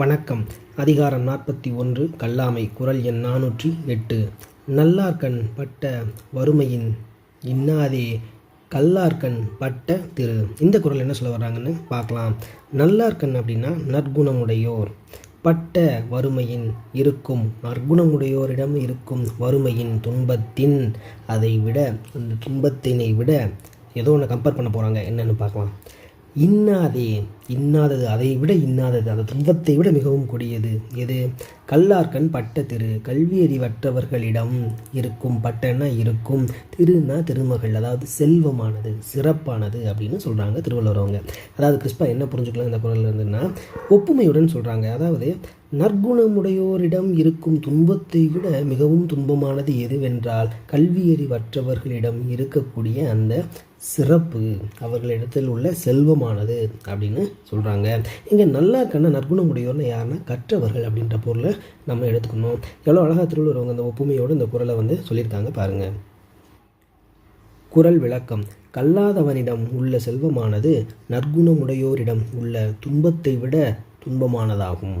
வணக்கம். அதிகாரம் நாற்பத்தி ஒன்று கல்லாமை குரல் எண் நானூற்றி எட்டு. நல்லார்கண் பட்ட வறுமையின் இன்னாதே கல்லார்கண் பட்ட திரு. இந்த குரல் என்ன சொல்ல வர்றாங்கன்னு பார்க்கலாம். நல்லார்கண் அப்படின்னா நற்குணமுடையோர். பட்ட வறுமையின் இருக்கும் நற்குணமுடையோரிடம் இருக்கும் வறுமையின் துன்பத்தின் அதை விட அந்த துன்பத்தினை விட ஏதோ ஒன்று கம்பேர் பண்ண போகிறாங்க என்னென்னு பார்க்கலாம். இன்னாதே இன்னாதது அதை விட இன்னாதது. அந்த துன்பத்தை விட மிகவும் கொடியது. எது? கல்லார்கண் பட்ட திரு கல்வியறிவற்றவர்களிடம் இருக்கும் பட்டன்னா இருக்கும் திருனா திருமகள் அதாவது செல்வமானது சிறப்பானது அப்படின்னு சொல்கிறாங்க திருவள்ளுவர் அவங்க அதாவது கிறிஸ்பா என்ன புரிஞ்சுக்கலாம் இந்த குரல் இருந்துன்னா ஒப்புமையுடன் சொல்கிறாங்க அதாவது நற்குணமுடையோரிடம் இருக்கும் துன்பத்தை விட மிகவும் துன்பமானது எதுவென்றால் கல்வியறிவற்றவர்களிடம் இருக்கக்கூடிய அந்த சிறப்பு அவர்களிடத்தில் உள்ள செல்வமானது அப்படின்னு சொல்கிறாங்க இங்கே நல்லா கண்ண நற்குணமுடையோர்னு யாருன்னா கற்றவர்கள் அப்படின்ற பொருளை நம்ம எடுத்துக்கணும். எவ்வளோ அழகாக திருவள்ளுவர் அந்த ஒப்புமையோடு இந்த குரலை வந்து சொல்லியிருக்காங்க பாருங்கள் குரல் விளக்கம். கல்லாதவனிடம் உள்ள செல்வமானது நற்குணமுடையோரிடம் உள்ள துன்பத்தை விட துன்பமானதாகும்.